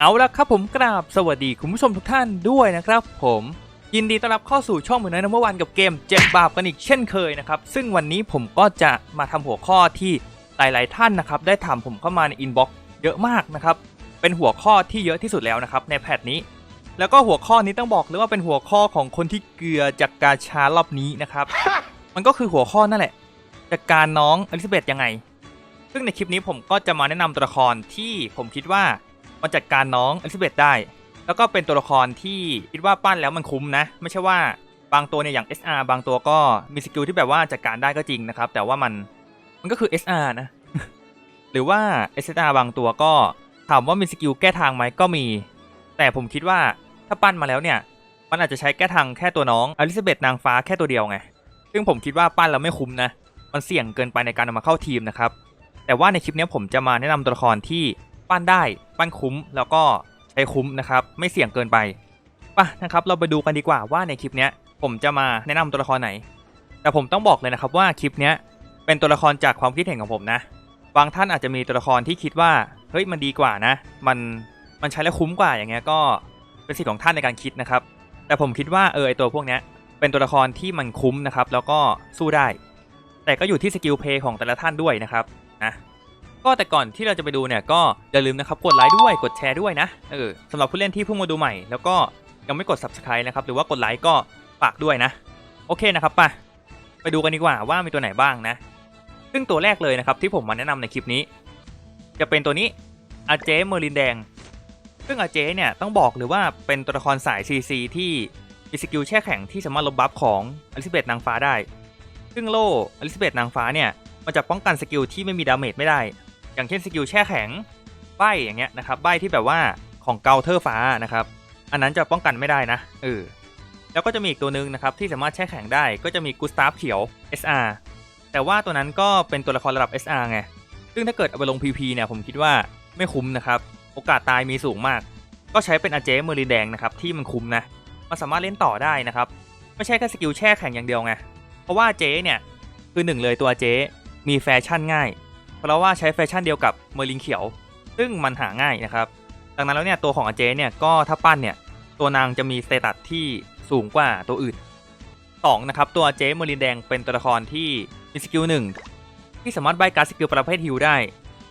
เอาละครับผมกราบสวัสดีคุณผู้ชมทุกท่านด้วยนะครับผมยินดีต้อนรับเข้าสู่ช่องเหมือนในเมื่อวานกับเกมเจ็บบาปกันอีกเช่นเคยนะครับซึ่งวันนี้ผมก็จะมาทำหัวข้อที่หลาย ๆ ท่านนะครับได้ถามผมเข้ามาในอินบ็อกซ์เยอะมากนะครับเป็นหัวข้อที่เยอะที่สุดแล้วนะครับในแพทนี้ แล้วก็หัวข้อนี้ต้องบอกเลยว่าเป็นหัวข้อของคนที่เกลือจากการชารอบนี้นะครับมันก็คือหัวข้อนั่นแหละจัดการน้องอลิซาเบธยังไง ซึ่งในคลิปนี้ผมก็จะมาแนะนำตัวละครที่ผมคิดว่า มันจัดการน้องอลิซาเบธได้ แล้วก็เป็นตัวละครที่คิดว่าปั้นแล้วมันคุ้มนะ ไม่ใช่ว่าบางตัวเนี่ยอย่าง SR บางตัวก็มีสกิลที่แบบว่าจัดการได้ก็จริงนะครับ แต่ว่ามันมันก็คือ SR นะ หรือว่า SR บางตัวก็ถามว่ามีสกิลแก้ทางไหมก็มี แต่ผมคิดว่าถ้าปั้นมาแล้วเนี่ย มันอาจจะใช้แก้ทางแค่ตัวน้องอลิซาเบธนางฟ้าแค่ตัวเดียวไง ซึ่งผมคิดว่าปั้นแล้วไม่คุ้มนะ มันเสี่ยงเกินไปในการเอามาเข้าทีมนะครับ แต่ว่าในคลิปนี้ผมจะมาแนะนำตัวละครที่ ปั้นได้ปั้นคุ้มแล้วก็ใช้คุ้มนะครับไม่เสี่ยงเกินไปป่ะนะครับเราไปดูกันดีกว่าว่าในคลิปนี้ผมจะมาแนะนำตัวละครไหน แต่ผมต้องบอกเลยนะครับว่าคลิปนี้เป็นตัวละครจากความคิดเห็นของผมนะบางท่านอาจจะมีตัวละครที่คิดว่าเฮ้ยมันดีกว่านะ มันมันใช้แล้วคุ้มกว่าอย่างเงี้ยก็เป็นสิทธิ์ของท่านในการคิดนะครับ แต่ผมคิดว่าเออไอตัวพวกเนี้ยเป็นตัวละครที่มันคุ้มนะครับ แล้วก็สู้ได้ แต่ก็อยู่ที่สกิลเพย์ของแต่ละท่านด้วยนะครับนะ ก็แต่ก่อนที่เราจะไปดูเนี่ยก็อย่าลืมนะครับกดไลค์ด้วยกดแชร์ด้วยนะเออสำหรับผู้เล่นที่เพิ่งมาดูใหม่ แล้วก็ยังไม่กด subscribe นะครับหรือว่ากดไลค์ก็ฝากด้วยนะ โอเคนะครับไปไปดูกันดีกว่าว่ามีตัวไหนบ้างนะ ซึ่งตัวแรกเลยนะครับที่ผมมาแนะนำในคลิปนี้ จะเป็นตัวนี้อาเจเมอร์ลินแดง ซึ่งอาเจเนี่ยต้องบอกเลยว่าเป็นตัวละครสาย CC ที่มีสกิลแช่แข็งที่สามารถลบบัฟของอลิซาเบธนางฟ้าได้ ซึ่งโล่อลิซาเบธนางฟ้าเนี่ยมันจะป้องกันสกิลที่ไม่มีดาเมจไม่ได้ อย่างเช่นสกิลแช่แข็งใบอย่างเงี้ยนะครับใบที่แบบว่าของเกาเทอร์ฟ้านะครับ อันนั้นจะป้องกันไม่ได้นะเออแล้วก็จะมีอีกตัวหนึ่งนะครับที่สามารถแช่แข็งได้ก็จะมีกูสตาฟเขียว SR แต่ว่าตัวนั้นก็เป็นตัวละครระดับ SR ไงซึ่งถ้าเกิดเอาไปลง PP เนี่ยผมคิดว่าไม่คุ้มนะครับโอกาสตายมีสูงมาก ก็ใช้เป็นอาเจเมอรีแดงนะครับที่มันคุ้มนะมันสามารถเล่นต่อได้นะครับไม่ใช่แค่สกิลแช่แข็งอย่างเดียวไงเพราะว่าเจเนี่ยคือหนึ่งเลยตัวเจมีแฟชั่นง่าย เพราะว่าใช้แฟชั่นเดียวกับเมอร์ลินเขียว ซึ่งมันหาง่ายนะครับ ดังนั้นแล้วเนี่ยตัวของอาเจเนี่ยก็ถ้าปั้นเนี่ยตัวนางจะมีสเตตัสที่สูงกว่าตัวอื่นสองนะครับตัวเจเมอร์ลินแดงเป็นตัวละครที่มีสกิลหนึ่งที่สามารถใบการสกิลประเภทฮิลได้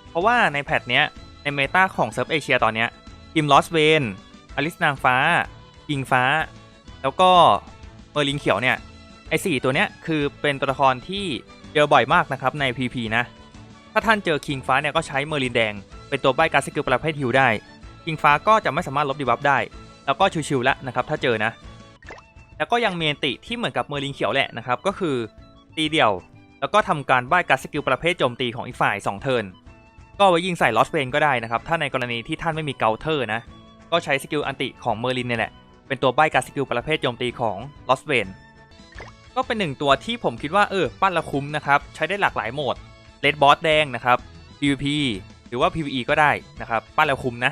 เพราะว่าในแพทเนี้ยในเมตาของเซิร์ฟเอเชียตอนเนี้ยทีมลอสเวนอลิสนางฟ้าอิงฟ้า แล้วก็เมอร์ลินเขียวเนี่ยไอสี่ตัวเนี้ยคือเป็นตัวละครที่เจอบ่อยมากนะครับใน PP นะ ถ้าท่านเจอคิงฟ้าเนี่ยก็ใช้เมอร์ลินแดง เป็นตัวใบการสกิลประเภทฮิลได้คิงฟ้าก็จะไม่สามารถลบดีบัฟได้ แล้วก็ชิวๆแล้วนะครับถ้าเจอนะ แล้วก็ยังเมนติที่เหมือนกับเมอร์ลินเขียวแหละนะครับก็คือตีเดี่ยว แล้วก็ทำการใบการสกิลประเภทโจมตีของอีกฝ่าย2เทิร์นก็ไว้ยิงใส่ลอสเวนก็ได้นะครับถ้าในกรณีที่ท่านไม่มีเกาเทอร์นะก็ใช้สกิลอันติของเมอร์ลินเนี่ยแหละเป็นตัวใบการสกิลประเภทโจมตีของลอสเวนก็เป็นหนึ่งตัวที่ผมคิดว่าเออปั้นละคุ้มนะครับใช้ได้หลากหลายโหมด เลดบอสแดงนะครับ PVP หรือว่า PVE ก็ได้นะครับปั้นแล้วคุมนะ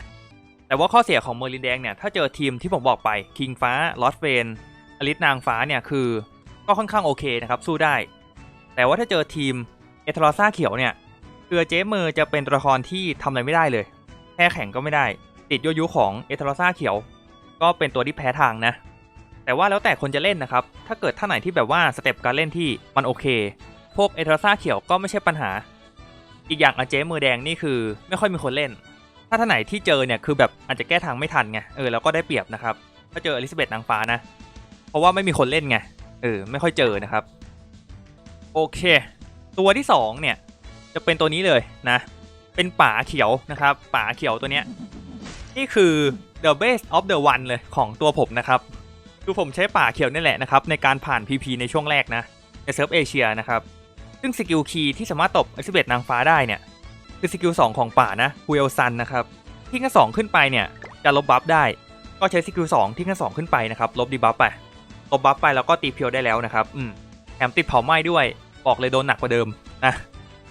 แต่ว่าข้อเสียของเมอร์ลินแดงเนี่ย ถ้าเจอทีมที่ผมบอกไปคิงฟ้าลอสเวนอลิสนางฟ้าเนี่ยคือก็ค่อนข้างโอเคนะครับสู้ได้ แต่ว่าถ้าเจอทีมเอทรอซ่าเขียวเนี่ยคือเจมเมอร์จะเป็นตัวละครที่ทำอะไรไม่ได้เลย แพ้แข่งก็ไม่ได้ ติดยยุของเอทรอซ่าเขียว ก็เป็นตัวที่แพ้ทางนะ แต่ว่าแล้วแต่คนจะเล่นนะครับ ถ้าเกิดท่านไหนที่แบบว่าสเต็ปการเล่นที่มันโอเค พวกเอทรอซ่าเขียวก็ไม่ใช่ปัญหา อีกอย่างอาเจมือแดงนี่คือไม่ค่อยมีคนเล่น ถ้าท่านไหนที่เจอเนี่ยคือแบบอาจจะแก้ทางไม่ทันไง เออแล้วก็ได้เปรียบนะครับถ้าเจออลิซาเบธนางฟ้านะ เพราะว่าไม่มีคนเล่นไง เออไม่ค่อยเจอนะครับ โอเค ตัวที่ 2 เนี่ย จะเป็นตัวนี้เลยนะ เป็นป่าเขียวนะครับ ป่าเขียวตัวเนี้ย นี่คือ the best of the one เลยของตัวผมนะครับคือผมใช้ป่าเขียวนี่แหละนะครับในการผ่าน PP ในช่วงแรกนะในเซิร์ฟเอเชียนะครับ ซึ่งสกิลคีย์ที่สามารถตบอลิซเบธนางฟ้าได้เนี่ย คือสกิล2ของป่านะฮุเอลซันนะครับที่ขั้นสองขึ้นไปเนี่ยจะลบบัฟได้ ก็ใช้สกิล2ที่ขั้นสองขึ้นไปนะครับลบดีบัฟไปลบบัฟไปแล้วก็ตีเพียวได้แล้วนะครับอืมแถมติดเผาไหม้ด้วยบอกเลยโดนหนักกว่าเดิมนะ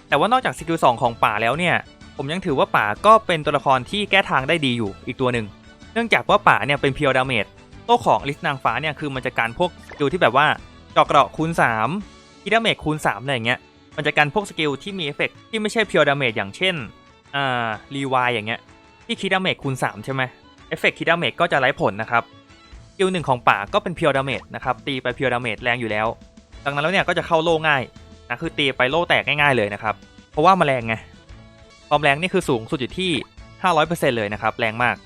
แต่ว่านอกจากสกิล2ของป่าแล้วเนี่ย ผมยังถือว่าป่าก็เป็นตัวละครที่แก้ทางได้ดีอยู่อีกตัวหนึ่งเนื่องจากว่าป่าเนี่ยเป็นเพียวดาเมจโต้ของลิสนางฟ้าเนี่ยคือมันจะการพวกสกิลที่แบบว่าจาะเกราะคูณ3 ที่ดาเมจคูณ3อะไรเงี้ยมันจะการพวกสกิลที่มีเอฟเฟกต์ที่ไม่ใช่เพียวดาเมจอย่างเช่นอ่ารีวายอย่างเงี้ยที่คิดดาเมจคูณ3ใช่ไหมเอฟเฟกต์คิดดาเมจก็จะไร้ผลนะครับสกิลหนึ่งของป่าก็เป็นเพียวดาเมจนะครับตีไปเพียวดาเมจแรงอยู่แล้ว ดังนั้นแล้วเนี่ยก็จะเข้าโล่ง่ายนะคือตีไปโล่แตกง่ายๆเลยนะครับเพราะว่ามันแรงไงความแรงนี่คือสูงสุดอยู่ที่ 500%เลยนะครับแรงมาก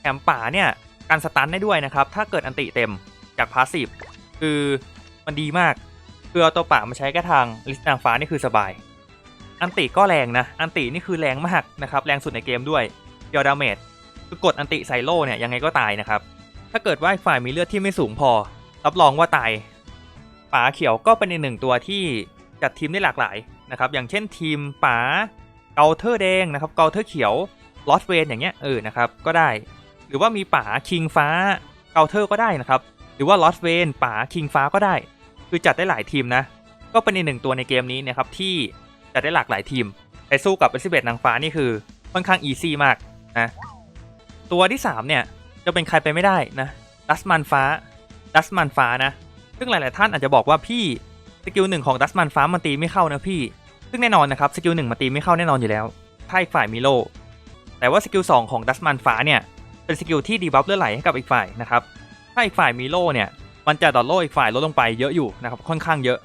แถมป่าเนี่ยการสตันได้ด้วยนะครับถ้าเกิดอันติเต็มจากพาสซีฟคือมันดีมาก คือเอาตัวป่ามาใช้แค่ทางลิสต์นางฟ้านี่คือสบาย อันติก็แรงนะ อันตินี่คือแรงมากนะครับ แรงสุดในเกมด้วยเดียวดาเมจคือกดอันติใส่โล่เนี่ยยังไงก็ตายนะครับ ถ้าเกิดว่าฝ่ายมีเลือดที่ไม่สูงพอ รับรองว่าตายป๋าเขียวก็เป็นอีกหนึ่งตัวที่จัดทีมได้หลากหลายนะครับ อย่างเช่นทีมป๋าเกาเทอร์แดงนะครับ เกาเทอร์เขียว ลอสเวนอย่างเงี้ยเออนะครับ ก็ได้ หรือว่ามีป๋าคิงฟ้า เกาเทอร์ก็ได้นะครับ หรือว่าลอสเวนป๋าคิงฟ้าก็ได้ คือจัดได้หลายทีมนะ ก็เป็นอีกหนึ่งตัวในเกมนี้นะครับที่จัดได้หลากหลายทีมแต่สู้กับเอซิเบตนางฟ้านี่คือค่อนข้างอีซี่มากนะตัวที่ 3 เนี่ยจะเป็นใครไปไม่ได้นะดัสมันฟ้าดัสมันฟ้านะซึ่งหลาย ๆ ท่านอาจจะบอกว่าพี่สกิลหนึ่งของดัสมันฟ้ามันตีไม่เข้านะพี่ ซึ่งแน่นอนนะครับสกิลหนึ่งมันตีไม่เข้าแน่นอนอยู่แล้วถ้าอีกฝ่ายมีโลแต่ว่าสกิลสองของดัสมันฟ้าเนี่ยเป็นสกิลที่ดีบัฟเลือดไหลให้กับอีกฝ่ายนะครับถ้าอีกฝ่ายมีโลเนี่ย มันจะดอดโลอีกฝ่ายลดลงไปเยอะอยู่นะครับค่อนข้างเยอะ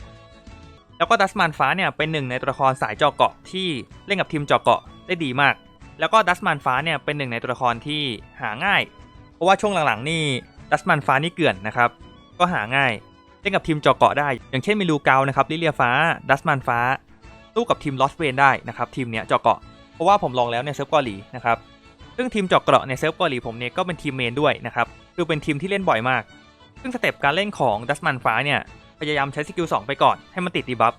แล้วก็ดัสมันฟ้าเนี่ยเป็นหนึ่งในตัวละครสายเจาะเกาะที่เล่นกับทีมเจาะเกาะได้ดีมาก แล้วก็ดัสมันฟ้าเนี่ยเป็นหนึ่งในตัวละครที่หาง่าย เพราะว่าช่วงหลังๆนี่ดัสมันฟ้านี่เกลื่อนนะครับก็หาง่ายเล่นกับทีมเจาะเกาะได้ อย่างเช่นมิลูเกานะครับลิเลียฟ้า ดัสมันฟ้าสู้กับทีมลอสเวนได้นะครับทีมเนี้ยเจาะเกาะเพราะว่าผมลองแล้วในเซิร์ฟเกาหลีนะครับซึ่งทีมเจาะเกาะในเซิร์ฟเกาหลีผมเนี่ยก็เป็นทีมเมนด้วยนะครับคือเป็นทีมที่เล่นบ่อยมาก ซึ่งสเต็ปการเล่นของดัสมันฟ้าเนี่ย พยายามใช้สกิล2ไปก่อนให้มันติดดีบัฟ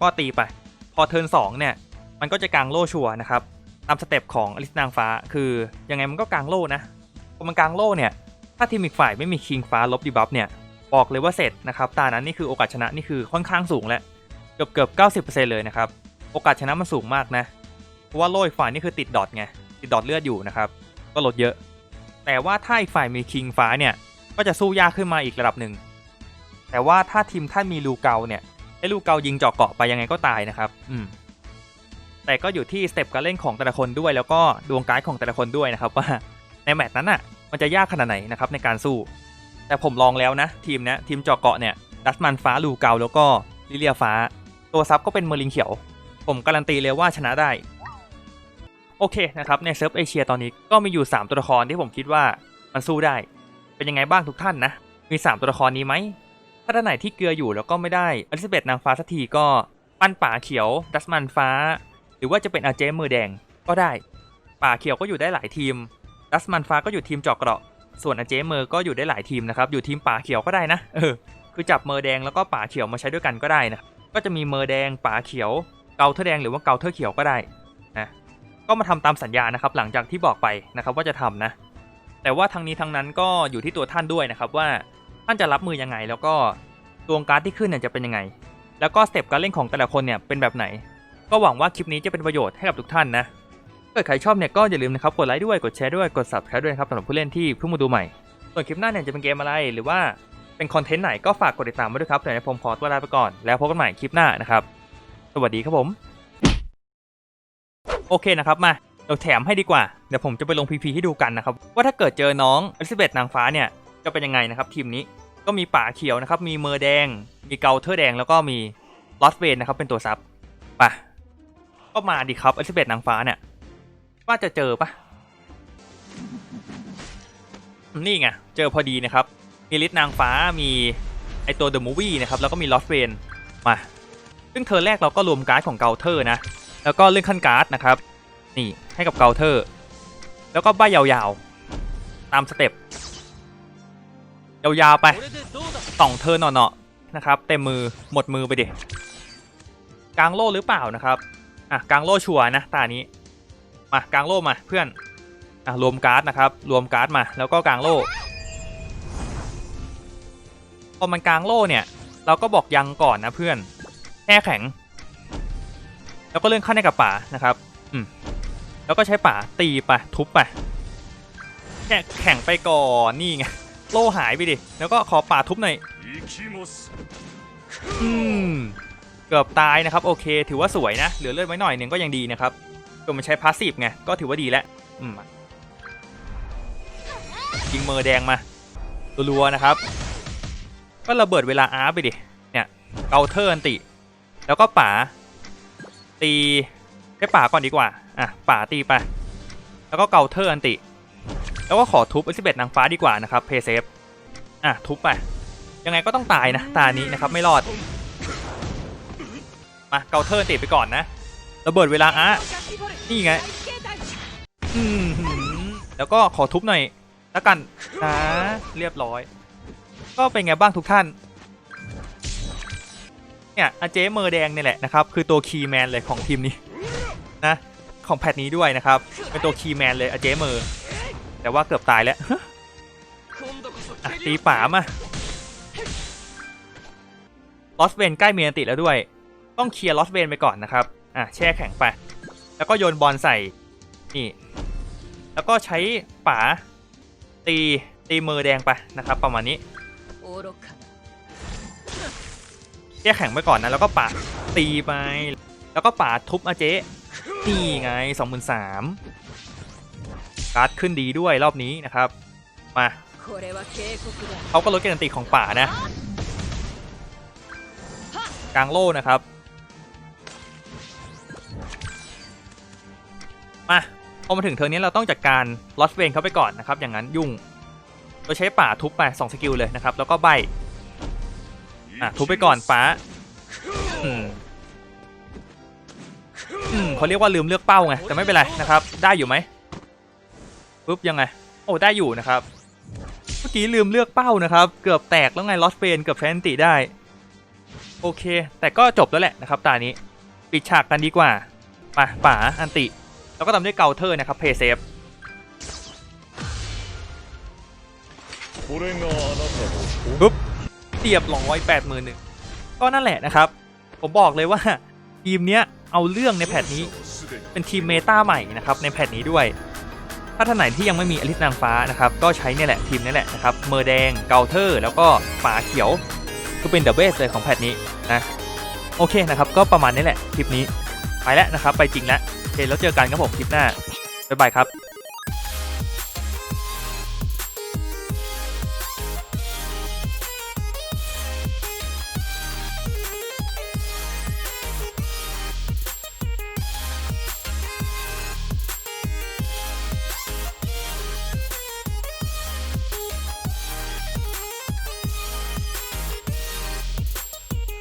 ก็ตีไป พอเทิร์น2เนี่ย มันก็จะกางโล่ชัวนะครับ ตามสเต็ปของอลิสนางฟ้า คือยังไงมันก็กางโล่นะพอมันกางโล่เนี่ย ถ้าทีมอีกฝ่ายไม่มีคิงฟ้าลบดีบัฟเนี่ย บอกเลยว่าเสร็จนะครับ ตานั้นนี่คือโอกาสชนะนี่คือค่อนข้างสูงแล้วเกือบเกือบเก้าสิบเปอร์เซ็นต์เลยนะครับ โอกาสชนะมันสูงมากนะ เพราะว่าโล่อีกฝ่ายนี่คือติดดอทไง ติดดอทเลือดอยู่นะครับ ก็ลดเยอะ แต่ว่าถ้าอีกฝ่ายมีคิงฟ้าเนี่ย ก็จะสู้ยากขึ้นมาอีกระดับหนึ่ง แต่ว่าถ้าทีมท่านมีลูเกาเนี่ยไอ้ลูเกายิงเจาะเกาะไปยังไงก็ตายนะครับ อืม แต่ก็อยู่ที่สเต็ปการเล่นของแต่ละคนด้วย แล้วก็ดวงการ์ดของแต่ละคนด้วยนะครับว่าในแมตช์นั้นอะ มันจะยากขนาดไหนนะครับในการสู้ แต่ผมลองแล้วนะ ทีมเนี้ยทีมเจาะเกาะเนี่ยดัสมันฟ้าลูเกาแล้วก็ลิเลียฟ้า ตัวซับก็เป็นเมอร์ลิงเขียว ผมการันตีเลยว่าชนะได้โอเคนะครับในเซิร์ฟเอเชียตอนนี้ก็มีอยู่ 3 ตัวละครที่ผมคิดว่ามันสู้ได้ เป็นยังไงบ้างทุกท่านนะ มี 3 ตัวละครนี้ไหม ถ้าท่านไหนที่เกลืออยู่แล้วก็ไม่ได้อลิซาเบธนางฟ้าสักทีก็ปั้นป่าเขียว ดัสมันฟ้า หรือว่าจะเป็นอาเจมือแดงก็ได้ ป่าเขียวก็อยู่ได้หลายทีม ดัสมันฟ้าก็อยู่ทีมจาะเกราะ ส่วนอาเจเมอร์ก็อยู่ได้หลายทีมนะครับ อยู่ทีมป่าเขียวก็ได้นะ เออ คือจับเมอร์แดงแล้วก็ป่าเขียวมาใช้ด้วยกันก็ได้นะ ก็จะมีเมอร์แดง ป่าเขียว เกาเทอร์แดงหรือว่าเกาเทอร์เขียวก็ได้นะ ก็มาทำตามสัญญานะครับ หลังจากที่บอกไปนะครับว่าจะทำนะ แต่ว่าทั้งนี้ทั้งนั้นก็อยู่ที่ตัวท่านด้วยนะครับว่าท่านจะรับมือยังไง แล้วก็ตัวการ์ดที่ขึ้นเนี่ยจะเป็นยังไง แล้วก็สเต็ปการเล่นของแต่ละคนเนี่ยเป็นแบบไหน ก็หวังว่าคลิปนี้จะเป็นประโยชน์ให้กับทุกท่านนะถ้าเกิดใครชอบเนี่ยก็อย่าลืมนะครับกดไลค์ด้วยกดแชร์ด้วยกด subscribe ด้วยนะครับสำหรับผู้เล่นที่เพิ่งมาดูใหม่ ส่วนคลิปหน้าเนี่ยจะเป็นเกมอะไรหรือว่าเป็นคอนเทนต์ไหนก็ฝากกดติดตามไว้ด้วยครับเดี๋ยวผมขอตัวลาไปก่อนแล้วพบกันใหม่คลิปหน้านะครับ สวัสดีครับผม โอเคนะครับมา เดี๋ยวแถมให้ดีกว่า เดี๋ยวผมจะไปลงพีพีให้ดูกันนะครับ ว่าถ้าเกิดเจอน้องอลิซาเบธนางฟ้าเนี่ย จะเป็นยังไงนะครับ ทีมนี้ก็มีป่าเขียวนะครับ มีเมอร์แดง มีเกาเทอร์แดงแล้วก็มีลอสเวนนะครับเป็นตัวซับป่ะก็มาดีครับอลิซาเบธนางฟ้าเนี่ย ว่าจะเจอปะนี่ไงเจอพอดีนะครับ มีลิสนางฟ้ามีไอตัวเดอะมูวี่นะครับแล้วก็มีลอสเวนมาซึ่งเทอแรกเราก็รวมการ์ดของเกาเทอร์นะ แล้วก็เลื่อนขั้นการ์ดนะครับ นี่ให้กับเกาเทอร์ แล้วก็ใบยาวๆ ตามสเต็ปยาวๆไปสองเทอร์นเนาะๆนะครับ เต็มมือหมดมือไปดิกลางโล่หรือเปล่านะครับอะกลางโล่ชัวนะตานี้มากลางโล่มาเพื่อนอะรวมการ์ดนะครับ รวมการ์ดมาแล้วก็กลางโล่พอมันกลางโล่เนี่ยเราก็บอกยังก่อนนะเพื่อนแช่แข็ง แล้วก็เลื่อนขั้นให้กับป่านะครับ อืม แล้วก็ใช้ป่าตีไปทุบไปแค่แข่งไปก่อนนี่ไงโล่หายไปดิแล้วก็ขอป่าทุบหน่อยอืมเกือบตายนะครับโอเค ถือว่าสวยนะเหลือเลือดไว้หน่อยหนึ่งก็ยังดีนะครับก็มันใช้พาสซีฟไงก็ถือว่าดีแล้วอืมยิงเมอร์แดงมารัวๆนะครับ ก็ระเบิดเวลาอาร์ไปดิเนี่ยเกาเทอร์อันติ แล้วก็ป๋าตีให้ป๋าก่อนดีกว่า อะป๋าตีไป แล้วก็เกาเทอร์อันติ แล้วก็ขอทุบอลิเบตนางฟ้าดีกว่านะครับเพย์เซฟอะทุบไป ยังไงก็ต้องตายนะตานี้นะครับไม่รอด มาเกาเทอร์อันติไปก่อนนะระเบิดเวลาอาร์นี่ไงอืมแล้วก็ขอทุบหน่อยแล้วกันนะเรียบร้อย ก็เป็นไงบ้างทุกท่านเนี่ยอาเจเมอร์แดงเนี่ยแหละนะครับ คือตัวคีย์แมนเลยของทีมนี้นะ ของแพทนี้ด้วยนะครับ เป็นตัวคีย์แมนเลยอเจเมอร์แต่ว่าเกือบตายแล้วตีป๋ามาลอสเวนใกล้เมียนติแล้วด้วย ต้องเคลียร์ลอสเวนไปก่อนนะครับ อะแช่แข็งไป แล้วก็โยนบอลใส่ นี่ แล้วก็ใช้ป๋าตีตีมือแดงไปนะครับ ประมาณนี้แก้แข็งไปก่อนนะ แล้วก็ป่าตีไป แล้วก็ป่าทุบอาเจ๊ นี่ไงสองหมื่นสามการ์ดขึ้นดีด้วยรอบนี้นะครับ มาเขาก็ลดการันตีของป่านะ กลางโล่นะครับ มาพอมาถึงเทอร์นี้เราต้องจัดการลอสเวนเขาไปก่อนนะครับ อย่างนั้นยุ่งเราใช้ป่าทุบไปสองสกิลเลยนะครับ แล้วก็ใบอะทุบไปก่อนฟ้า อืมเขาเรียกว่าลืมเลือกเป้าไงแต่ไม่เป็นไรนะครับ ได้อยู่ไหมปุ๊บยังไง โอ้ได้อยู่นะครับ เมื่อกี้ลืมเลือกเป้านะครับ เกือบแตกแล้วไงลอสเฟนเกือบแฟนติได้ โอเค แต่ก็จบแล้วแหละนะครับตานี้ปิดฉากกันดีกว่าป่าป่าอันติ แล้วก็ทำด้วยเกาเทอร์นะครับเพย์เซฟปุ๊บเรียบร้อยแปดหมื่นหนึ่งก็นั่นแหละนะครับ ผมบอกเลยว่า ทีมเนี้ยเอาเรื่องในแพทนี้ เป็นทีมเมตาใหม่นะครับในแพทนี้ด้วย ถ้าท่านไหนที่ยังไม่มีอลิสนางฟ้านะครับก็ใช้เนี่ยแหละทีมนี่แหละนะครับเมอร์แดงเกาเทอร์ แล้วก็ฝาเขียวคือเป็นเดอะเบสเลยของแพทนี้นะโอเคนะครับก็ประมาณนี้แหละคลิปนี้ไปแล้วนะครับไปจริงแล้วโอเคแล้วเจอกันครับผมคลิปหน้าบ๊ายบายครับ